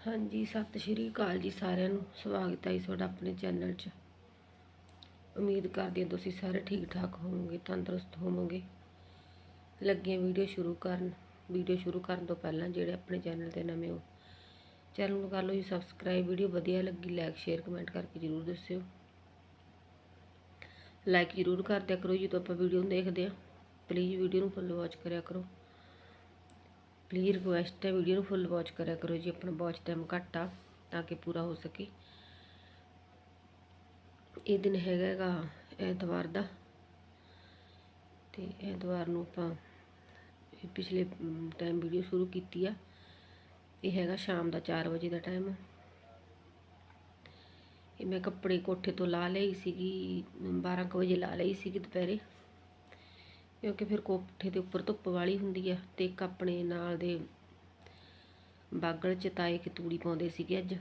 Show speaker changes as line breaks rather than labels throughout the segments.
ਹਾਂਜੀ, ਸਤਿ ਸ਼੍ਰੀ ਅਕਾਲ ਜੀ ਸਾਰਿਆਂ ਨੂੰ। ਸਵਾਗਤ ਹੈ ਜੀ ਤੁਹਾਡਾ ਆਪਣੇ ਚੈਨਲ 'ਚ। ਉਮੀਦ ਕਰਦੀ ਹਾਂ ਤੁਸੀਂ ਸਾਰੇ ਠੀਕ ਠਾਕ ਹੋਵੋਗੇ, ਤੰਦਰੁਸਤ ਹੋਵੋਗੇ। ਲੱਗੇ ਵੀਡੀਓ ਸ਼ੁਰੂ ਕਰਨ, ਵੀਡੀਓ ਸ਼ੁਰੂ ਕਰਨ ਤੋਂ ਪਹਿਲਾਂ ਜਿਹੜੇ ਆਪਣੇ ਚੈਨਲ ਤੇ ਨਵੇਂ ਹੋ, ਚੈਨਲ ਨੂੰ ਕਰ ਲਓ ਜੀ ਸਬਸਕ੍ਰਾਈਬ। ਵੀਡੀਓ ਵਧੀਆ ਲੱਗੀ, ਲਾਈਕ, ਸ਼ੇਅਰ, ਕਮੈਂਟ ਕਰਕੇ ਜਰੂਰ ਦੱਸਿਓ। ਲਾਈਕ ਜਰੂਰ ਕਰ ਦਿਆ ਕਰੋ ਜਦੋਂ ਆਪਾਂ ਵੀਡੀਓ ਨੂੰ ਦੇਖਦੇ ਹਾਂ ਪਲੀਜ਼ ਵੀਡੀਓ ਨੂੰ ਫੁੱਲ ਵਾਚ ਕਰਿਆ ਕਰੋ। ਪਲੀਜ਼ ਰਿਕੁਐਸਟ ਹੈ ਵੀਡੀਓ ਨੂੰ ਫੁੱਲ ਵਾਚ ਕਰਿਆ ਕਰੋ ਜੀ, ਆਪਣਾ ਵਾਚ ਟਾਈਮ ਘੱਟ ਆ, ਤਾਂ ਕਿ ਪੂਰਾ ਹੋ ਸਕੇ। ਇਹ ਦਿਨ ਹੈਗਾ ਹੈਗਾ ਐਤਵਾਰ ਦਾ। ਤੇ ਐਤਵਾਰ ਨੂੰ ਆਪਾਂ ਪਿਛਲੇ ਟਾਈਮ ਵੀਡੀਓ ਸ਼ੁਰੂ ਕੀਤੀ ਆ। ਇਹ ਹੈਗਾ ਸ਼ਾਮ ਦਾ 4 ਵਜੇ ਦਾ ਟਾਈਮ ਇਹ ਮੈਂ ਕੱਪੜੇ ਕੋਠੇ ਤੋਂ ਲਾ ਲਈ ਸੀਗੀ 12 ਕੁ ਵਜੇ ਲਾ ਲਈ ਸੀਗੀ ਦੁਪਹਿਰੇ। ਕਿਉਂਕਿ ਫਿਰ ਕੋਠੇ ਦੇ ਉੱਪਰ ਧੁੱਪ ਵਾਲੀ ਹੁੰਦੀ ਆ ਤੇ ਇੱਕ ਆਪਣੇ ਨਾਲ ਦੇ ਬਾਗਲ ਚ ਤਾਏ ਕਿ ਤੂੜੀ ਪਾਉਂਦੇ ਸੀਗੇ ਅੱਜ।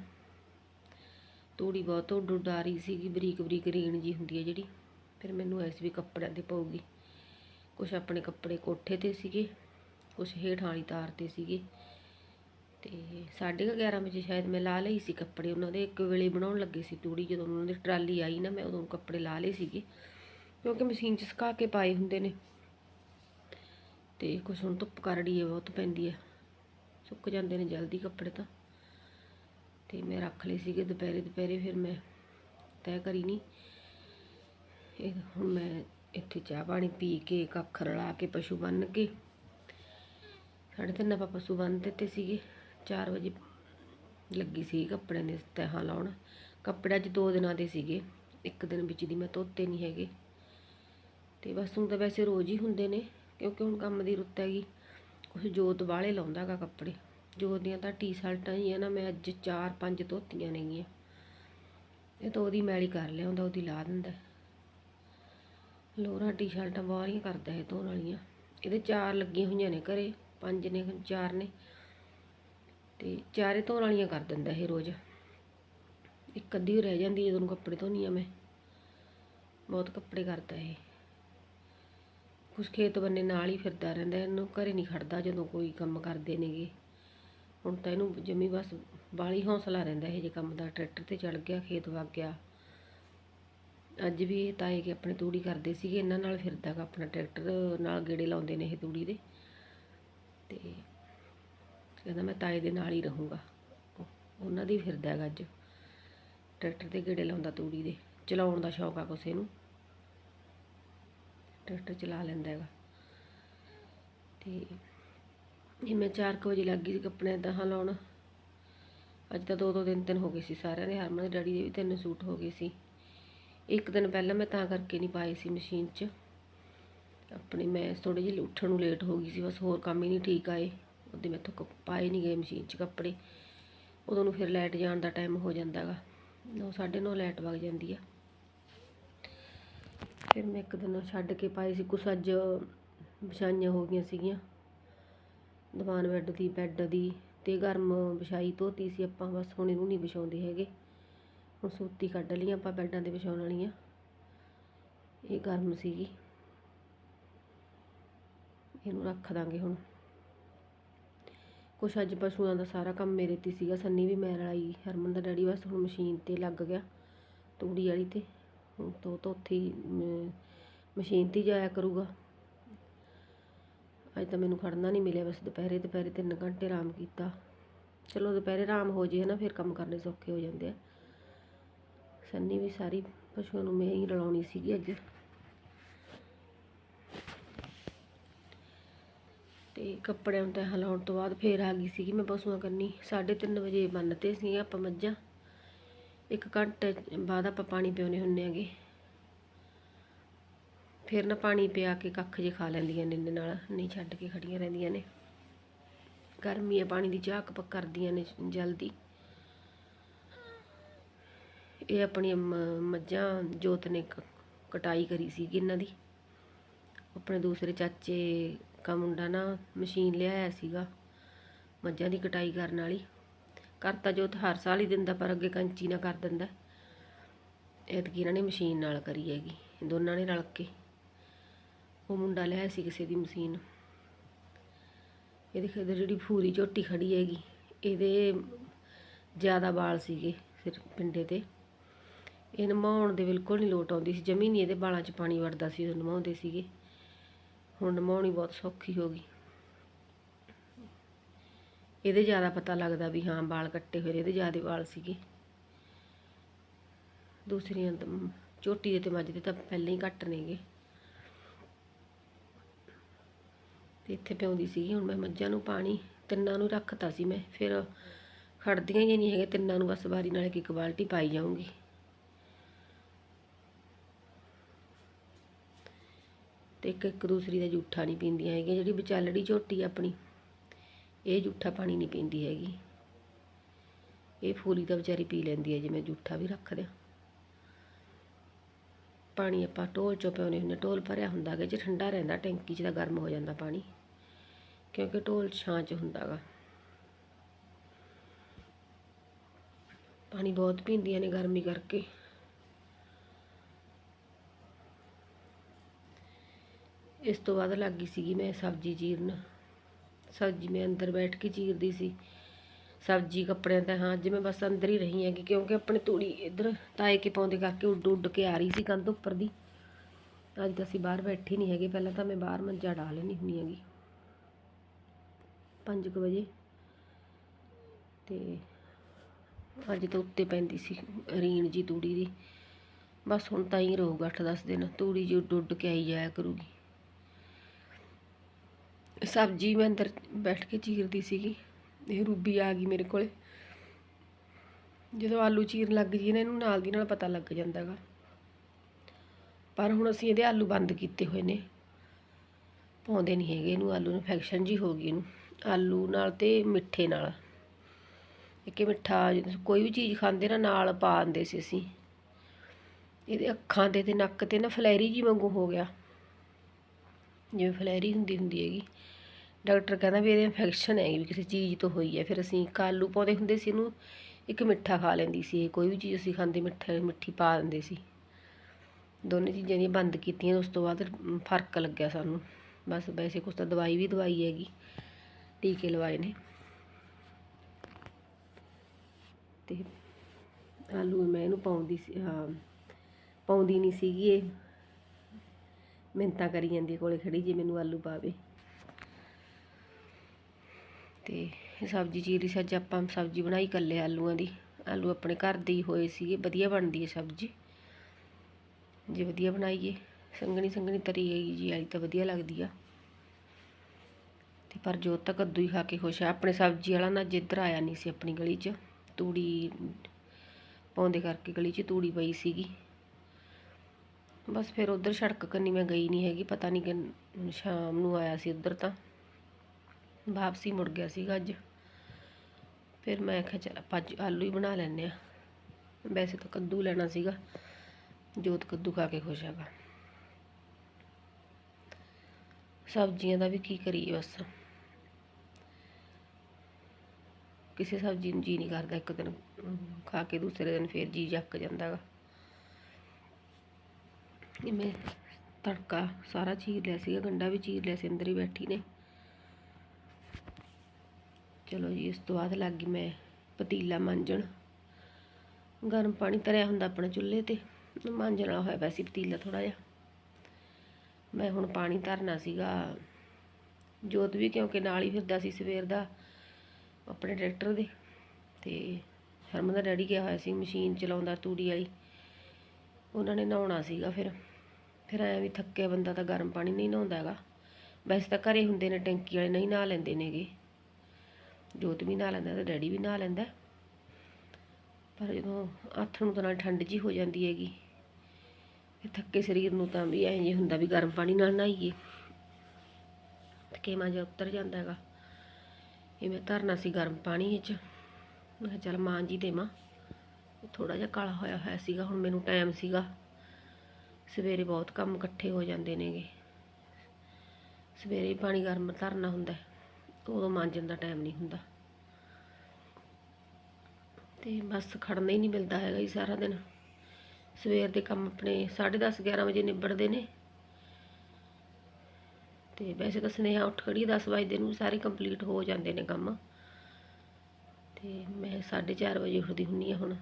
ਤੂੜੀ ਬਹੁਤ ਉੱਡ ਰਹੀ ਸੀਗੀ, ਬਰੀਕ ਬਰੀਕ ਰੀਣ ਜੀ ਹੁੰਦੀ ਹੈ ਜਿਹੜੀ। ਫਿਰ ਮੈਨੂੰ ਐਸ ਵੀ ਕੱਪੜਿਆਂ ਤੇ ਪਊਗੀ। ਕੁਝ ਆਪਣੇ ਕੱਪੜੇ ਕੋਠੇ ਤੇ ਸੀਗੇ ਕੁਝ ਹੇਠਾਂ ਵਾਲੀ ਤਾਰ ਤੇ ਸੀਗੇ। ਤੇ 11:30 ਵਜੇ ਸ਼ਾਇਦ ਮੈਂ ਲਾ ਲਈ ਸੀ ਕੱਪੜੇ ਉਹਨਾਂ ਦੇ। ਇੱਕ ਵੇਲੇ ਬਣਾਉਣ ਲੱਗੇ ਸੀ ਤੂੜੀ ਜਦੋਂ ਉਹਨਾਂ ਦੀ ਟਰਾਲੀ ਆਈ ਨਾ, ਮੈਂ ਉਦੋਂ ਕੱਪੜੇ ਲਾ ਲਏ ਸੀਗੇ। ਕਿਉਂਕਿ ਮਸ਼ੀਨ 'ਚ ਸੁਕਾ ਕੇ ਪਾਏ ਹੁੰਦੇ ਨੇ। ਤੇ ਕੁਛ ਹੁਣ ਧੁੱਪ ਕਰੜੀ ਹੈ, ਬਹੁਤ ਪੈਂਦੀ ਹੈ। ਸੁੱਕ ਜਾਂਦੇ ਨੇ ਜਲਦੀ ਕੱਪੜੇ ਤਾਂ। ਤੇ ਮੈਂ ਰੱਖ ਲਏ ਸੀਗੇ ਦੁਪਹਿਰੇ ਦੁਪਹਿਰੇ ਫਿਰ ਮੈਂ ਤੈਅ ਕਰੀ ਨਹੀਂ ਇਹ ਹੁਣ ਮੈਂ ਇੱਥੇ ਚਾਹ ਪਾਣੀ ਪੀ ਕੇ, ਕੱਖ ਰਲਾ ਕੇ ਪਸ਼ੂ ਬੰਨ ਕੇ, ਸਾਢੇ ਤਿੰਨ ਆਪਾਂ ਪਸ਼ੂ ਬੰਨ ਦਿੱਤੇ ਸੀਗੇ। 4 ਵਜੇ ਲੱਗੀ ਸੀ ਕੱਪੜਿਆਂ ਦੇ ਤਹਾਂ ਲਾਉਣ। ਕੱਪੜੇ ਅੱਜ ਦੋ ਦਿਨਾਂ ਦੇ ਸੀਗੇ। ਇੱਕ ਦਿਨ ਵਿੱਚ ਦੀ ਮੈਂ ਧੋਤੇ ਨਹੀਂ ਹੈਗੇ। ਤੇ ਬਸ ਹੁਣ ਤਾਂ ਵੈਸੇ ਰੋਜ਼ ਹੀ ਹੁੰਦੇ ਨੇ। ਕਿਉਂਕਿ ਹੁਣ ਕੰਮ ਦੀ ਰੁੱਤ ਹੈਗੀ। ਕੁਛ ਜੋਤ ਵਾਲੇ ਲਾਉਂਦਾਗਾ ਕੱਪੜੇ। ਜੋਤ ਦੀਆਂ ਤਾਂ ਟੀ-ਸ਼ਰਟਾਂ ਹੀ ਆ ਨਾ, ਮੈਂ ਅੱਜ 4-5 ਧੋਤੀਆਂ ਨੇਗੀਆਂ। ਇਹ ਤਾਂ ਉਹਦੀ ਮੈਲੀ ਕਰ ਲਿਆਉਂਦਾ, ਉਹਦੀ ਲਾ ਦਿੰਦਾ। ਲੋਰਾਂ ਟੀ-ਸ਼ਰਟਾਂ ਬਾਹਰੀਆਂ ਕਰਦਾ ਇਹ ਧੋਣ ਵਾਲੀਆਂ। ਇਹਦੇ ਚਾਰ ਲੱਗੀਆਂ ਹੋਈਆਂ ਨੇ ਘਰੇ, ਪੰਜ ਨੇ, ਚਾਰ ਨੇ। ਤੇ ਚਾਰੇ ਧੋਣ ਵਾਲੀਆਂ ਕਰ ਦਿੰਦਾ ਇਹ ਰੋਜ਼। ਇੱਕ ਅੱਧੀ ਰਹਿ ਜਾਂਦੀ ਜਦੋਂ ਕੱਪੜੇ ਧੋਨੀ ਆ ਮੈਂ। ਬਹੁਤ ਕੱਪੜੇ ਕਰਦਾ ਇਹ। ਕੁਛ ਖੇਤ ਬੰਨੇ ਨਾਲ ਹੀ ਫਿਰਦਾ ਰਹਿੰਦਾ ਇਹਨੂੰ ਘਰੇ ਨਹੀਂ ਖੜਦਾ ਜਦੋਂ ਕੋਈ ਕੰਮ ਕਰਦੇ ਨੇਗੇ। ਹੁਣ ਤਾਂ ਇਹਨੂੰ ਜਮੀ ਬਸ ਬਾਲੀ ਹੌਸਲਾ ਰਹਿੰਦਾ ਇਹ ਜੇ ਕੰਮ ਦਾ, ਟਰੈਕਟਰ ਤੇ ਚੜ ਗਿਆ, ਖੇਤ ਵਗ ਗਿਆ। ਅੱਜ ਵੀ ਇਹ ਤਾਏ ਕੇ ਆਪਣੇ ਤੂੜੀ ਕਰਦੇ ਸੀਗੇ, ਇਹਨਾਂ ਨਾਲ ਫਿਰਦਾ ਗਾ ਆਪਣਾ ਟਰੈਕਟਰ, ਨਾਲ ਗੇੜੇ ਲਾਉਂਦੇ ਨੇ ਇਹ ਤੂੜੀ ਦੇ। ਤੇ ਕਹਿੰਦਾ ਮੈਂ ਤਾਏ ਦੇ ਨਾਲ ਹੀ ਰਹੂੰਗਾ। ਉਹਨਾਂ ਦੀ ਫਿਰਦਾ ਹੈਗਾ ਅੱਜ। ਟਰੈਕਟਰ ਤੇ ਗੇੜੇ ਲਾਉਂਦਾ ਤੂੜੀ ਦੇ, ਚਲਾਉਣ ਦਾ ਸ਼ੌਕ ਆ ਕਿਸੇ ਨੂੰ ਟਰੈਕਟਰ ਚਲਾ ਲੈਂਦਾ ਹੈਗਾ। ਤੇ ਇਹ ਮੈਂ 4 ਵਜੇ ਲੱਗ ਗਈ ਸੀ ਕੱਪੜੇ ਦਹਾਂ ਲਾਉਣ। ਅੱਜ ਤਾਂ ਦੋ ਦੋ ਦਿਨ ਤਿੰਨ ਹੋ ਗਏ ਸੀ ਸਾਰਿਆਂ ਦੇ। ਹਰਮਨ ਦੇ ਡੈਡੀ ਦੇ ਵੀ ਤਿੰਨ ਸੂਟ ਹੋ ਗਏ ਸੀ। ਇੱਕ ਦਿਨ ਪਹਿਲਾਂ ਮੈਂ ਤਾਂ ਕਰਕੇ ਨਹੀਂ ਪਾਏ ਸੀ ਮਸ਼ੀਨ 'ਚ। ਆਪਣੀ ਮੈਂ ਥੋੜੀ ਜਿਹੀ ਉੱਠਣ ਨੂੰ ਲੇਟ ਹੋ ਗਈ ਸੀ, ਬਸ ਹੋਰ ਕੰਮ ਹੀ ਨਹੀਂ ਠੀਕ ਆਏ। ਉਹਦੇ ਮੈਥੋਂ ਪਾਏ ਨਹੀਂ ਗਏ ਮਸ਼ੀਨ 'ਚ ਕੱਪੜੇ। ਉਦੋਂ ਨੂੰ ਫਿਰ ਲਾਈਟ ਜਾਣ ਦਾ ਟਾਈਮ ਹੋ ਜਾਂਦਾਗਾ 9 9:30 ਲਾਈਟ ਵਗ ਜਾਂਦੀ ਆ। ਫਿਰ ਮੈਂ ਇੱਕ ਦਿਨ ਛੱਡ ਕੇ ਪਾਈ ਸੀ, ਕੁਛ ਅੱਜ ਵਿਛਾਈਆਂ ਹੋ ਗਈਆਂ ਸੀਗੀਆਂ। ਦੀਵਾਨ ਬੈੱਡ ਦੀ ਬੈੱਡ ਦੀ ਤੇ ਗਰਮ ਵਿਛਾਈ ਧੋਤੀ ਸੀ ਆਪਾਂ, ਬਸ ਹੁਣ ਇਹਨੂੰ ਨਹੀਂ ਵਿਛਾਉਂਦੇ ਹੈਗੇ। ਹੁਣ ਸੂਤੀ ਕੱਢ ਲਈ ਆਪਾਂ ਬੈੱਡਾਂ ਤੇ ਵਿਛਾਉਣ ਵਾਲੀਆਂ। ਇਹ ਗਰਮ ਸੀਗੀ। ਇਹਨੂੰ ਰੱਖ ਦਾਂਗੇ ਹੁਣ। ਕੁਛ ਅੱਜ ਪਸ਼ੂਆਂ ਦਾ ਸਾਰਾ ਕੰਮ ਮੇਰੇ ਤੇ ਸੀਗਾ, ਸੰਨੀ ਵੀ ਮੈਰ ਵਾਲੀ ਹਰਮਨ ਦਾ ਡੈਡੀ ਬਸ ਹੁਣ ਮਸ਼ੀਨ ਤੇ ਲੱਗ ਗਿਆ, ਤੂੜੀ ਵਾਲੀ ਤੇ। ਹੁਣ ਤੋਂ ਮਸ਼ੀਨ ਤੇ ਹੀ ਜਾਇਆ ਕਰੂਗਾ। ਅੱਜ ਤਾਂ ਮੈਨੂੰ ਖੜਨਾ ਨਹੀਂ ਮਿਲਿਆ, ਬਸ ਦੁਪਹਿਰੇ ਦੁਪਹਿਰੇ 3 ਘੰਟੇ ਆਰਾਮ ਕੀਤਾ। ਚਲੋ ਦੁਪਹਿਰੇ ਆਰਾਮ ਹੋ ਜੇ ਨਾ ਫਿਰ ਕੰਮ ਕਰਨੇ ਸੌਖੇ ਹੋ ਜਾਂਦੇ ਆ। ਸੰਨੀ ਵੀ ਸਾਰੀ ਪਸ਼ੂਆਂ ਨੂੰ ਮੈਂ ਹੀ ਰਲਾਉਣੀ ਸੀਗੀ ਅੱਜ। ਤੇ ਕੱਪੜਿਆਂ ਨੂੰ ਤੈਹਾਂ ਲਾਉਣ ਤੋਂ ਬਾਅਦ ਫੇਰ ਆ ਗਈ ਸੀਗੀ ਮੈਂ ਪਸ਼ੂਆਂ ਕਰਨੀ 3:30 ਵਜੇ ਬੰਨਤੇ ਸੀ ਆਪਾਂ ਮੱਝਾਂ। ਇੱਕ ਘੰਟੇ ਬਾਅਦ ਆਪਾਂ ਪਾਣੀ ਪਿਉਨੇ ਹੁੰਨੇ ਆਗੇ। ਫਿਰ ਨਾ ਪਾਣੀ ਪਿਆ ਕੇ ਕੱਖ ਜੇ ਖਾ ਲੈਂਦੀਆਂ ਨੇ ਇਹਦੇ ਨਾਲ, ਨਹੀਂ ਛੱਡ ਕੇ ਖੜੀਆਂ ਰਹਿੰਦੀਆਂ ਨੇ। ਗਰਮੀ ਆ, ਪਾਣੀ ਦੀ ਝਾਕ ਪੱਕ ਕਰਦੀਆਂ ਨੇ ਜਲਦੀ। ਇਹ ਆਪਣੀ ਮੱਝਾਂ ਜੋਤ ਨੇ ਕਟਾਈ ਕਰੀ ਸੀਗੀ ਇਹਨਾਂ ਦੀ। ਆਪਣੇ ਦੂਸਰੇ ਚਾਚੇ ਕਾ ਮੁੰਡਾ ਨਾ ਮਸ਼ੀਨ ਲਿਆਇਆ ਸੀਗਾ, ਮੱਝਾਂ ਦੀ ਕਟਾਈ ਕਰਨ ਵਾਲੀ। ਕਰਤਾ ਜੋਤ ਹਰ ਸਾਲ ਹੀ ਦਿੰਦਾ ਪਰ ਅੱਗੇ ਕੰਚੀ ਨਾਲ ਕਰ ਦਿੰਦਾ। ਐਤਕੀ ਇਹਨਾਂ ਨੇ ਮਸ਼ੀਨ ਨਾਲ ਕਰੀ ਹੈਗੀ ਦੋਨਾਂ ਨੇ ਰਲ ਕੇ। ਉਹ ਮੁੰਡਾ ਲਿਆ ਸੀ ਕਿਸੇ ਦੀ ਮਸ਼ੀਨ। ਇਹ ਦੇਖੋ ਜਿਹੜੀ ਫੂਰੀ ਝੋਟੀ ਖੜੀ ਹੈਗੀ, ਇਹਦੇ ਜ਼ਿਆਦਾ ਵਾਲ ਸੀਗੇ ਸਿਰ ਪਿੰਡੇ ਤੇ। ਇਹ ਨਮਾਉਣ ਦੇ ਬਿਲਕੁਲ ਨਹੀਂ ਲੋਟ ਆਉਂਦੀ ਸੀ ਜਮੀ ਨਹੀਂ ਇਹਦੇ ਵਾਲਾਂ 'ਚ ਪਾਣੀ ਵੜਦਾ ਸੀ, ਉਹ ਨਮਾਉਂਦੇ ਸੀਗੇ। ਹੁਣ ਨਮਾਉਣੀ ਬਹੁਤ ਸੌਖੀ ਹੋ ਗਈ। ਇਹਦੇ ਜ਼ਿਆਦਾ ਪਤਾ ਲੱਗਦਾ ਵੀ ਹਾਂ ਵਾਲ ਕੱਟੇ ਹੋਏ ਨੇ, ਇਹਦੇ ਜ਼ਿਆਦਾ ਵਾਲ ਸੀਗੇ। ਦੂਸਰੀਆਂ ਤਾਂ ਝੋਟੀ ਦੇ ਤੇ ਮੱਝ ਦੇ ਤਾਂ ਪਹਿਲਾਂ ਹੀ ਘੱਟ ਨੇਗੇ। ਤੇ ਇੱਥੇ ਪਿਆਉਂਦੀ ਸੀਗੀ, ਹੁਣ ਮੈਂ ਮੱਝਾਂ ਨੂੰ ਪਾਣੀ, ਤਿੰਨਾਂ ਨੂੰ ਰੱਖਤਾ ਸੀ ਮੈਂ, ਫਿਰ ਖੜਦੀਆਂ ਹੀ ਨਹੀਂ ਹੈਗੇ ਤਿੰਨਾਂ ਨੂੰ ਬਸ ਵਾਰੀ ਨਾਲ ਇੱਕ ਇੱਕ ਬਾਲਟੀ ਪਾਈ ਜਾਊਂਗੀ। ਤੇ ਇੱਕ ਇੱਕ ਦੂਸਰੀ ਦਾ ਜੂਠਾ ਨਹੀਂ ਪੀਂਦੀਆਂ ਹੈਗੀਆਂ, ਜਿਹੜੀ ਵਿਚਾਲੜੀ ਝੋਟੀ ਆਪਣੀ। ਇਹ ਜੂਠਾ ਪਾਣੀ ਨਹੀਂ ਪੀਂਦੀ ਹੈਗੀ। ਇਹ ਫੂਲੀ ਤਾਂ ਵਿਚਾਰੀ ਪੀ ਲੈਂਦੀ ਹੈ, ਜਿਵੇਂ ਜੂਠਾ ਵੀ ਰੱਖ ਦਿਆਂ। ਪਾਣੀ ਆਪਾਂ ਢੋਲ ਚੋਂ ਪਿਆਉਂਦੇ ਹੁੰਦੇ ਢੋਲ ਭਰਿਆ ਹੁੰਦਾ ਗਾ ਜੇ ਠੰਡਾ ਰਹਿੰਦਾ, ਟੈਂਕੀ 'ਚ ਤਾਂ ਗਰਮ ਹੋ ਜਾਂਦਾ ਪਾਣੀ। ਕਿਉਂਕਿ ਢੋਲ ਛਾਂ 'ਚ ਹੁੰਦਾ ਗਾ। ਪਾਣੀ ਬਹੁਤ ਪੀਂਦੀਆਂ ਨੇ ਗਰਮੀ ਕਰਕੇ। ਇਸ ਤੋਂ ਬਾਅਦ ਲੱਗ ਗਈ ਸੀਗੀ ਮੈਂ ਸਬਜ਼ੀ ਜੀਰਨ। ਸਬਜ਼ੀ ਮੈਂ ਅੰਦਰ ਬੈਠ ਕੇ ਚੀਰਦੀ ਸੀ। ਸਬਜ਼ੀ ਕੱਪੜਿਆਂ ਤਾਂ ਹਾਂ, ਅੱਜ ਮੈਂ ਬਸ ਅੰਦਰ ਹੀ ਰਹੀ ਹੈਗੀ, ਕਿਉਂਕਿ ਆਪਣੇ ਤੂੜੀ ਇੱਧਰ ਤਾਏ ਕੇ ਪਾਉਂਦੇ ਕਰਕੇ ਉੱਡ ਉੱਡ ਕੇ ਆ ਰਹੀ ਸੀ ਕੰਧ ਉੱਪਰ ਦੀ। ਅੱਜ ਤਾਂ ਅਸੀਂ ਬਾਹਰ ਬੈਠੇ ਨਹੀਂ ਹੈਗੇ, ਪਹਿਲਾਂ ਤਾਂ ਮੈਂ ਬਾਹਰ ਮੰਜਾ ਢਾ ਲੈਣੀ ਹੁੰਦੀ ਹੈਗੀ। 5 ਵਜੇ। ਤੇ ਅੱਜ ਤਾਂ ਉੱਤੇ ਪੈਂਦੀ ਸੀ ਰੀਣ ਜੀ ਤੂੜੀ ਦੀ। ਬਸ ਹੁਣ ਤਾਂ ਹੀ ਰਹੂਗਾ 8-10 ਦਿਨ, ਤੂੜੀ ਜੀ ਉੱਡ ਉੱਡ ਕੇ ਆਈ ਜਾਇਆ ਕਰੂਗੀ। ਸਬਜ਼ੀ ਮੈਂ ਅੰਦਰ ਬੈਠ ਕੇ ਚੀਰਦੀ ਸੀਗੀ, ਇਹ ਰੂਬੀ ਆ ਗਈ ਮੇਰੇ ਕੋਲੇ। ਜਦੋਂ ਆਲੂ ਚੀਰਨ ਲੱਗ ਜੀ ਨਾ, ਇਹਨੂੰ ਨਾਲ ਦੀ ਨਾਲ ਪਤਾ ਲੱਗ ਜਾਂਦਾਗਾ ਪਰ ਹੁਣ ਅਸੀਂ ਇਹਦੇ ਆਲੂ ਬੰਦ ਕੀਤੇ ਹੋਏ ਨੇ। ਪਾਉਂਦੇ ਨਹੀਂ ਹੈਗੇ ਇਹਨੂੰ, ਆਲੂ ਨੂੰ ਇਨਫੈਕਸ਼ਨ ਜੀ ਹੋ ਗਈ ਇਹਨੂੰ। ਆਲੂ ਨਾਲ ਤੇ ਮਿੱਠੇ ਨਾਲ। ਇੱਕ ਮਿੱਠਾ, ਜਦੋਂ ਕੋਈ ਵੀ ਚੀਜ਼ ਖਾਂਦੇ ਨਾ, ਨਾਲ ਪਾ ਦਿੰਦੇ ਸੀ ਅਸੀਂ। ਇਹਦੇ ਅੱਖਾਂ ਤੇ ਤੇ ਨੱਕ ਤੇ ਨਾ ਫਲੈਰੀ ਜੀ ਵਾਂਗੂ ਹੋ ਗਿਆ। ਜਿਵੇਂ ਫਲੈਰੀ ਹੁੰਦੀ ਹੁੰਦੀ ਹੈਗੀ। ਡਾਕਟਰ ਕਹਿੰਦਾ ਵੀ ਇਹਦੇ ਇਨਫੈਕਸ਼ਨ ਹੈਗੀ ਵੀ ਕਿਸੇ ਚੀਜ਼ ਤੋਂ ਹੋਈ ਹੈ। ਫਿਰ ਅਸੀਂ ਇੱਕ ਆਲੂ ਪਾਉਂਦੇ ਹੁੰਦੇ ਸੀ ਇਹਨੂੰ, ਇੱਕ ਮਿੱਠਾ ਖਾ ਲੈਂਦੀ ਸੀ ਇਹ, ਕੋਈ ਵੀ ਚੀਜ਼ ਅਸੀਂ ਖਾਂਦੇ ਮਿੱਠਾ, ਮਿੱਠੀ ਪਾ ਦਿੰਦੇ ਸੀ। ਦੋਨੇ ਚੀਜ਼ਾਂ ਦੀਆਂ ਬੰਦ ਕੀਤੀਆਂ, ਉਸ ਤੋਂ ਬਾਅਦ ਫ਼ਰਕ ਲੱਗਿਆ ਸਾਨੂੰ। ਬਸ ਵੈਸੇ ਕੁਛ ਤਾਂ ਦਵਾਈ ਵੀ ਦਵਾਈ ਹੈਗੀ, ਟੀਕੇ ਲਵਾਏ ਨੇ। ਤੇ ਆਲੂ ਮੈਂ ਇਹਨੂੰ ਪਾਉਂਦੀ ਸੀ, ਹਾਂ, ਪਾਉਂਦੀ ਨਹੀਂ ਸੀਗੀ ਇਹ। ਮਿੰਤਾ ਕਰੀ ਜਾਂਦੀ ਕੋਲੇ ਖੜੀ, ਜੇ ਮੈਨੂੰ ਆਲੂ ਪਾਵੇ। ਤੇ ਇਹ ਸਬਜ਼ੀ ਚੀਰੀ ਸੀ ਅੱਜ ਆਪਾਂ ਸਬਜ਼ੀ ਬਣਾਈ ਕੱਲੇ ਆਲੂਆਂ ਦੀ। ਆਲੂ ਆਪਣੇ ਘਰ ਦੇ ਹੀ ਹੋਏ ਸੀਗੇ, ਵਧੀਆ ਬਣਦੀ ਹੈ ਸਬਜ਼ੀ। ਜੇ ਵਧੀਆ ਬਣਾਈਏ ਸੰਗਣੀ ਸੰਗਣੀ ਤਰੀ ਗਈ ਜੀ ਆਈ ਤਾਂ ਵਧੀਆ ਲੱਗਦੀ ਆ। ਤੇ ਪਰ ਜੋ ਤਾਂ ਕੱਦੂ ਹੀ ਖਾ ਕੇ ਖੁਸ਼ ਆ, ਆਪਣੇ ਸਬਜ਼ੀ ਵਾਲਾ ਨਾ ਜਿੱਧਰ ਆਇਆ ਨਹੀਂ ਸੀ ਆਪਣੀ ਗਲੀ 'ਚ। ਤੂੜੀ ਪਾਉਂਦੇ ਕਰਕੇ ਗਲੀ 'ਚ ਤੂੜੀ ਪਈ ਸੀਗੀ। ਬਸ ਫਿਰ ਉਧਰ ਸੜਕ ਕੰਨੀ ਮੈਂ ਗਈ ਨਹੀਂ ਹੈਗੀ, ਪਤਾ ਨਹੀਂ ਕਿ ਸ਼ਾਮ ਨੂੰ ਆਇਆ ਸੀ ਉਧਰ ਤਾਂ। ਵਾਪਸੀ ਮੁੜ ਗਿਆ ਸੀਗਾ ਅੱਜ। ਫਿਰ ਮੈਂ ਕਿਹਾ ਚਲ ਆਪਾਂ ਅੱਜ ਆਲੂ ਹੀ ਬਣਾ ਲੈਂਦੇ ਆ ਵੈਸੇ ਤਾਂ ਕੱਦੂ ਲੈਣਾ ਸੀਗਾ। ਜੋਤ ਕੱਦੂ ਖਾ ਕੇ ਖੁਸ਼ ਹੈਗਾ। ਸਬਜ਼ੀਆਂ ਦਾ ਵੀ ਕੀ ਕਰੀਏ ਬਸ। ਕਿਸੇ ਸਬਜ਼ੀ ਨੂੰ ਜੀ ਨਹੀਂ ਕਰਦਾ, ਇੱਕ ਦਿਨ ਖਾ ਕੇ ਦੂਸਰੇ ਦਿਨ ਫੇਰ ਜੀ ਜੱਕ ਜਾਂਦਾਗਾ ਇਹ ਮੈਂ ਤੜਕਾ ਸਾਰਾ ਚੀਰ ਲਿਆ ਸੀਗਾ, ਗੰਡਾ ਵੀ ਚੀਰ ਲਿਆ ਸੀ, ਅੰਦਰ ਹੀ ਬੈਠੀ ਨੇ। ਚਲੋ ਜੀ, ਇਸ ਤੋਂ ਬਾਅਦ ਲੱਗ ਗਈ ਮੈਂ ਪਤੀਲਾ ਮਾਂਜਣ। ਗਰਮ ਪਾਣੀ ਧਰਿਆ ਹੁੰਦਾ ਆਪਣੇ ਚੁੱਲ੍ਹੇ ਤੇ, ਮਾਂਜਣ ਵਾਲਾ ਹੋਇਆ ਪਿਆ ਪਤੀਲਾ ਥੋੜਾ ਜਿਹਾ। ਮੈਂ ਹੁਣ ਪਾਣੀ ਧਰਨਾ ਸੀਗਾ। ਜੋਤ ਵੀ ਕਿਉਂਕਿ ਨਾਲ ਹੀ ਫਿਰਦਾ ਸੀ ਸਵੇਰ ਦਾ, ਆਪਣੇ ਟਰੈਕਟਰ ਦੇ। ਤੇ ਹਰਮਨ ਦਾ ਡੈਡੀ ਗਿਆ ਹੋਇਆ ਸੀ, ਮਸ਼ੀਨ ਚਲਾਉਂਦਾ ਤੂੜੀ ਵਾਲੀ। ਉਹਨਾਂ ਨੇ ਨਹਾਉਣਾ ਸੀਗਾ ਫਿਰ। ਫਿਰ ਐਂ ਵੀ ਥੱਕਿਆ ਬੰਦਾ ਤਾਂ ਗਰਮ ਪਾਣੀ ਨਹੀਂ ਨਹਾਉਂਦਾ ਹੈਗਾ। ਵੈਸੇ ਤਾਂ ਘਰੇ ਹੁੰਦੇ ਨੇ, ਟੈਂਕੀ ਵਾਲੇ ਨਹੀਂ ਨਹਾ ਲੈਂਦੇ ਨੇਗੇ। ਜੋਤ ਵੀ ਨਹਾ ਲੈਂਦਾ ਤੇ ਡੈਡੀ ਵੀ ਨਹਾ ਲੈਂਦਾ। ਪਰ ਜਦੋਂ ਹੱਥ ਨੂੰ ਤਾਂ ਨਾਲ ਠੰਡ ਜੀ ਹੋ ਜਾਂਦੀ ਹੈਗੀ ਫਿਰ ਥੱਕੇ ਸਰੀਰ ਨੂੰ ਤਾਂ ਵੀ ਐਂ ਜੇ ਹੁੰਦਾ ਵੀ ਗਰਮ ਪਾਣੀ ਨਾਲ ਨਹਾਈਏ। ਥਕੇਵਾਂ ਜਿਹਾ ਉਤਰ ਜਾਂਦਾ ਹੈਗਾ। ਇਹ ਮੈਂ ਧਰਨਾ ਸੀ ਗਰਮ ਪਾਣੀ ਵਿੱਚ ਮੈਂ ਕਿਹਾ ਚੱਲ ਮਾਂ ਜੀ ਦੇਵਾਂ। ਥੋੜਾ ਜਿਹਾ ਕਾਲਾ ਹੋਇਆ ਹੋਇਆ ਸੀਗਾ, ਹੁਣ ਮੈਨੂੰ ਟਾਈਮ ਸੀਗਾ। ਸਵੇਰੇ ਬਹੁਤ ਕੰਮ ਇਕੱਠੇ ਹੋ ਜਾਂਦੇ ਨੇਗੇ। ਸਵੇਰੇ ਪਾਣੀ ਗਰਮ ਧਰਨਾ ਹੁੰਦਾ। ਹੈ, ਉਦੋਂ ਮਾਂਜਣ ਦਾ ਟਾਈਮ ਨਹੀਂ ਹੁੰਦਾ। ਤੇ ਬਸ ਖੜਨਾ ਹੀ ਨਹੀਂ ਮਿਲਦਾ ਹੈਗਾ ਜੀ ਸਾਰਾ ਦਿਨ। ਸਵੇਰ ਦੇ ਕੰਮ ਆਪਣੇ 10:30 11 ਵਜੇ ਨਿਬੜਦੇ ਨੇ। ਤੇ ਵੈਸੇ ਤਾਂ ਸੁਨੇਹਾ ਉੱਠ ਖੜੀ 10 ਵਜੇ ਨੂੰ ਸਾਰੇ ਕੰਪਲੀਟ ਹੋ ਜਾਂਦੇ ਨੇ ਕੰਮ। ਤੇ ਮੈਂ 4:30 ਵਜੇ ਉੱਠਦੀ ਹੁੰਨੀ ਆ ਹੁਣ।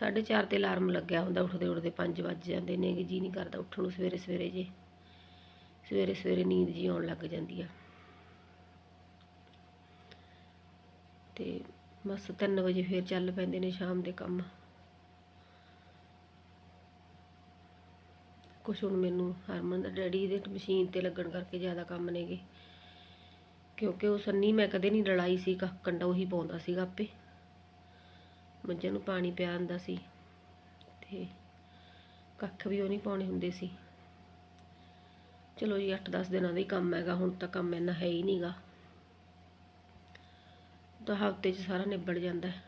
4:30 ਤੇ ਅਲਾਰਮ ਲੱਗਿਆ ਹੁੰਦਾ ਉੱਠਦੇ ਉੱਠਦੇ 5 ਵੱਜ ਜਾਂਦੇ ਨੇ ਕਿ ਜੀ ਨਹੀਂ ਕਰਦਾ ਉੱਠਣ ਨੂੰ ਸਵੇਰੇ ਸਵੇਰੇ ਜੇ। ਸਵੇਰੇ ਸਵੇਰੇ ਨੀਂਦ ਜੀ ਆਉਣ ਲੱਗ ਜਾਂਦੀ ਆ। ਤੇ ਬਸ 3 ਵਜੇ ਫੇਰ ਚੱਲ ਪੈਂਦੇ ਨੇ ਸ਼ਾਮ ਦੇ ਕੰਮ। ਕੁਛ ਹੁਣ ਮੈਨੂੰ ਹਰਮਨ ਦਾ ਡੈਡੀ ਦੇ ਮਸ਼ੀਨ ਤੇ ਲੱਗਣ ਕਰਕੇ ਜ਼ਿਆਦਾ ਕੰਮ ਨੇਗੇ। ਕਿਉਂਕਿ ਉਹ ਸੰਨੀ ਮੈਂ ਕਦੇ ਨਹੀਂ ਲੜਾਈ ਸੀ ਕ- ਕੰਡਾ ਉਹੀ ਪਾਉਂਦਾ ਸੀਗਾ ਆਪੇ। ਮੱਝਾਂ ਨੂੰ ਪਾਣੀ ਪਿਆ ਹੁੰਦਾ ਸੀ ਤੇ ਕੱਖ ਵੀ ਉਹ ਨਹੀਂ ਪਾਉਣੇ ਹੁੰਦੇ ਸੀ। ਚਲੋ ਜੀ 8-10 ਦਿਨਾਂ ਦਾ ਹੀ ਕੰਮ ਹੈਗਾ, ਹੁਣ ਤਾਂ ਕੰਮ ਇੰਨਾ ਹੈ ਹੀ ਨਹੀਂਗਾ ਤਾਂ ਹਫ਼ਤੇ 'ਚ ਸਾਰਾ ਨਿਬੜ ਜਾਂਦਾ ਹੈ।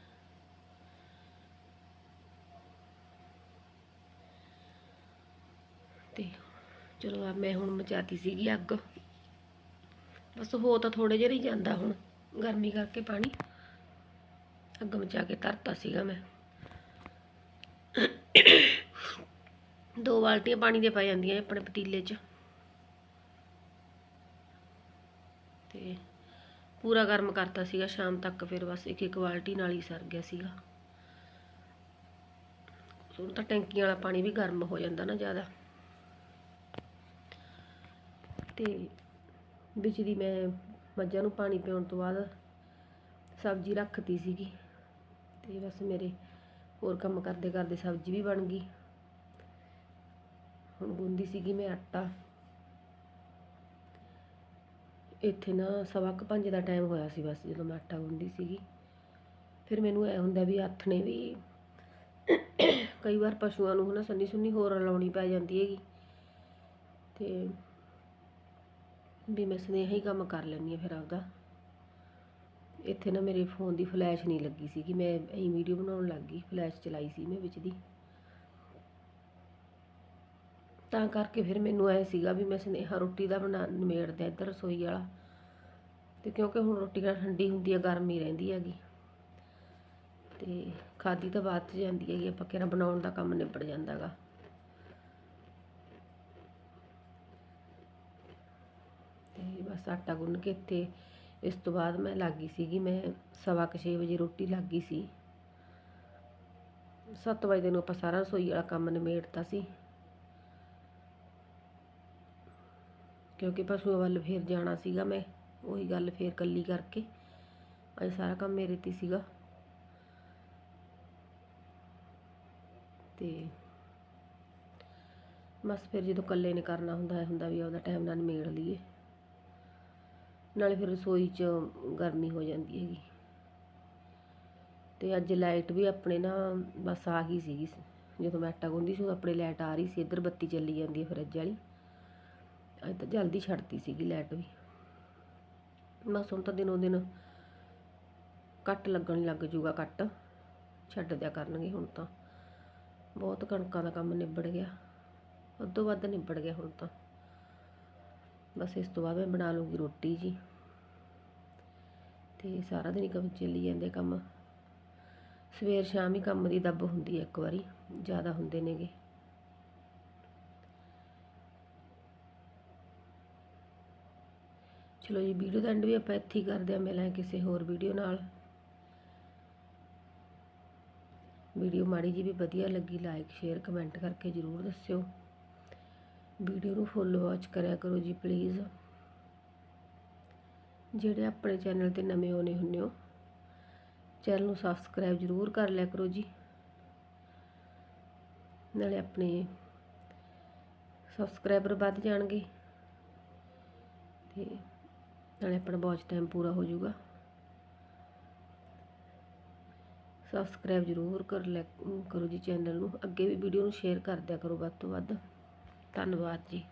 ਤੇ ਚਲੋ ਆ ਮੈਂ ਹੁਣ ਮਚਾਤੀ ਸੀਗੀ ਅੱਗ। ਬਸ ਹੋ ਤਾਂ ਥੋੜੇ ਜਿਹਾ ਹੀ ਜਾਂਦਾ ਹੁਣ, ਗਰਮੀ ਕਰਕੇ ਪਾਣੀ। ਅੱਗ ਮਚਾ ਕੇ ਧਰਤਾ ਸੀਗਾ ਮੈਂ। ਦੋ ਬਾਲਟੀਆਂ ਪਾਣੀ ਦੇ ਪੈ ਜਾਂਦੀਆਂ ਆਪਣੇ ਪਤੀਲੇ 'ਚ ਤੇ ਪੂਰਾ ਗਰਮ ਕਰਤਾ ਸੀਗਾ, ਸ਼ਾਮ ਤੱਕ ਫਿਰ ਬਸ ਇੱਕ ਇੱਕ ਬਾਲਟੀ ਨਾਲ ਹੀ ਸਰ ਗਿਆ ਸੀਗਾ। ਹੁਣ ਤਾਂ ਟੈਂਕੀਆਂ ਵਾਲਾ ਪਾਣੀ ਵੀ ਗਰਮ ਹੋ ਜਾਂਦਾ ਨਾ ਜ਼ਿਆਦਾ। ਤੇ ਵਿੱਚ ਦੀ ਮੈਂ ਮੱਝਾਂ ਨੂੰ ਪਾਣੀ ਪਿਉਣ ਤੋਂ ਬਾਅਦ ਸਬਜ਼ੀ ਰੱਖਤੀ ਸੀਗੀ। ਤੇ ਬਸ ਮੇਰੇ ਹੋਰ ਕੰਮ ਕਰਦੇ ਕਰਦੇ ਸਬਜ਼ੀ ਵੀ ਬਣ ਗਈ। ਹੁਣ ਗੁੰਦੀ ਸੀਗੀ ਮੈਂ ਆਟਾ। ਇੱਥੇ ਨਾ ਸਵਾ ਕੁ ਪੰਜ ਦਾ ਟਾਈਮ ਹੋਇਆ ਸੀ ਬਸ, ਜਦੋਂ ਮੈਂ ਆਟਾ ਗੁੰਦੀ ਸੀਗੀ। ਫਿਰ ਮੈਨੂੰ ਐ ਹੁੰਦਾ ਵੀ ਹੱਥ ਨੇ ਵੀ ਕਈ ਵਾਰ ਪਸ਼ੂਆਂ ਨੂੰ ਹਨਾ ਸੰਨੀ ਸੁੰਨੀ ਹੋਰ ਲਾਉਣੀ ਪੈ ਜਾਂਦੀ ਹੈਗੀ। ਤੇ ਵੀ ਮੈਂ ਸਨੇਹਾ ਹੀ ਕੰਮ ਕਰ ਲੈਂਦੀ ਹਾਂ ਫਿਰ ਆਪਦਾ। ਇੱਥੇ ਨਾ ਮੇਰੇ ਫੋਨ ਦੀ ਫਲੈਸ਼ ਨਹੀਂ ਲੱਗੀ ਸੀ ਕਿ ਮੈਂ ਐਂ ਵੀਡੀਓ ਬਣਾਉਣ ਲੱਗ ਗਈ ਫਲੈਸ਼ ਚਲਾਈ ਸੀ ਮੈਂ ਵਿੱਚ ਦੀ। ਤਾਂ ਕਰਕੇ ਫਿਰ ਮੈਨੂੰ ਐ ਸੀਗਾ ਵੀ ਮੈਂ ਸਨੇਹਾ ਰੋਟੀ ਦਾ ਬਣਾ ਨਿਮੇੜਦੇ ਇੱਧਰ ਰਸੋਈ ਵਾਲਾ। ਤੇ ਕਿਉਂਕਿ ਹੁਣ ਰੋਟੀ ਨਾਲ ਠੰਡੀ ਹੁੰਦੀ ਹੈ ਗਰਮੀ ਰਹਿੰਦੀ ਹੈਗੀ। ਤੇ ਖਾਦੀ ਤਾਂ ਬਾਅਦ 'ਚ ਜਾਂਦੀ ਹੈਗੀ, ਆਪਾਂ ਕਿਹੜਾ ਬਣਾਉਣ ਦਾ ਕੰਮ ਨਿਬੜ ਜਾਂਦਾਗਾ। ਤੇ ਬਸ ਆਟਾ ਗੁੰਨ ਕੇ ਇੱਥੇ ਇਸ ਤੋਂ ਬਾਅਦ ਮੈਂ ਲੱਗ ਸੀਗੀ, ਮੈਂ ਸਵਾ ਕੁ ਛੇ ਵਜੇ ਰੋਟੀ ਲੱਗ ਗਈ ਸੀ। 7 ਵਜੇ ਨੂੰ ਆਪਾਂ ਸਾਰਾ ਰਸੋਈ ਵਾਲਾ ਕੰਮ ਨਿਮੇੜਤਾ ਸੀ। ਕਿਉਂਕਿ ਪਸ਼ੂਆਂ ਵੱਲ ਫਿਰ ਜਾਣਾ ਸੀਗਾ ਮੈਂ, ਉਹੀ ਗੱਲ ਫਿਰ ਕੱਲੀ ਕਰਕੇ, ਅੱਜ ਸਾਰਾ ਕੰਮ ਮੇਰੇ ਤੇ ਸੀਗਾ। ਤੇ ਬਸ ਫਿਰ ਜਦੋਂ ਇਕੱਲੇ ਨੇ ਕਰਨਾ ਹੁੰਦਾ ਹੈ ਹੁੰਦਾ ਵੀ ਉਹਦਾ ਟਾਈਮ ਨਾਲ ਮੇੜ ਲਈਏ। ਨਾਲੇ ਫਿਰ ਰਸੋਈ 'ਚ ਗਰਮੀ ਹੋ ਜਾਂਦੀ ਹੈਗੀ। ਤੇ ਅੱਜ ਲਾਈਟ ਵੀ ਆਪਣੇ ਨਾ ਬਸ ਆ ਗਈ ਸੀਗੀ, ਜਦੋਂ ਮੈਂ ਆਟਾ ਗੁੰਦੀ ਸੀ ਉਦੋਂ ਆਪਣੇ ਲਾਈਟ ਆ ਰਹੀ ਸੀ, ਇੱਧਰ ਬੱਤੀ ਚੱਲੀ ਜਾਂਦੀ ਹੈ ਫਰਿੱਜ ਵਾਲੀ। ਅੱਜ ਤਾਂ ਜਲਦੀ ਛੱਡਤੀ ਸੀਗੀ ਲਾਈਟ ਵੀ। ਬਸ ਹੁਣ ਤਾਂ ਦਿਨੋਂ ਦਿਨ ਕੱਟ ਲੱਗਣ ਲੱਗ ਜੂਗਾ ਕੱਟ। ਛੱਡ ਦਿਆ ਕਰਨਗੇ ਹੁਣ ਤਾਂ। ਬਹੁਤ ਕਣਕਾਂ ਦਾ ਕੰਮ ਨਿਬੜ ਗਿਆ। ਉਦੋਂ ਵੱਧ ਨਿਬੜ ਗਿਆ ਹੁਣ ਤਾਂ। ਬਸ ਇਸ ਤੋਂ ਬਾਅਦ ਮੈਂ ਬਣਾ ਲੂੰਗੀ ਰੋਟੀ ਜੀ। ਤੇ ਸਾਰਾ ਦਿਨ ਹੀ ਕੰਮ ਚੱਲੀ ਜਾਂਦੇ ਕੰਮ। ਸਵੇਰ ਸ਼ਾਮ ਹੀ ਕੰਮ ਦੀ ਦੱਬ ਹੁੰਦੀ ਹੈ ਇੱਕ ਵਾਰੀ। ਜ਼ਿਆਦਾ ਹੁੰਦੇ ਨੇਗੇ। ਚਲੋ ਜੀ ਵੀਡੀਓ ਦਾ ਐਂਡ ਵੀ ਆਪਾਂ ਇੱਥੇ ਹੀ ਕਰਦੇ ਹਾਂ ਮਿਲਾਂ ਕਿਸੇ ਹੋਰ ਵੀਡੀਓ ਨਾਲ। ਵੀਡੀਓ ਮਾੜੀ ਜੀ ਵੀ ਵਧੀਆ ਲੱਗੀ ਲਾਈਕ ਸ਼ੇਅਰ ਕਮੈਂਟ ਕਰਕੇ ਜਰੂਰ ਦੱਸਿਓ। ਵੀਡੀਓ ਨੂੰ ਫੁੱਲ ਵਾਚ ਕਰਿਆ ਕਰੋ ਜੀ ਪਲੀਜ਼ ਜਿਹੜੇ ਆਪਣੇ ਚੈਨਲ ਤੇ ਨਵੇਂ ਆਉਣੇ ਹੁੰਨੇ ਹੋ ਚੈਨਲ ਨੂੰ ਸਬਸਕ੍ਰਾਈਬ ਜਰੂਰ ਕਰ ਲਿਆ ਕਰੋ ਜੀ। ਨਾਲੇ ਆਪਣੇ ਸਬਸਕ੍ਰਾਈਬਰ ਵੱਧ ਜਾਣਗੇ। ਤੇ ਨਾਲੇ ਆਪਣਾ ਵਾਚ ਟਾਈਮ ਪੂਰਾ ਹੋ ਜਾਊਗਾ। ਸਬਸਕ੍ਰਾਈਬ ਜਰੂਰ ਕਰ ਲੈ ਕਰੋ ਜੀ ਚੈਨਲ ਨੂੰ। ਅੱਗੇ ਵੀ ਵੀਡੀਓ ਨੂੰ ਸ਼ੇਅਰ ਕਰ ਦਿਆ ਕਰੋ ਵੱਧ ਤੋਂ ਵੱਧ। ਧੰਨਵਾਦ ਜੀ।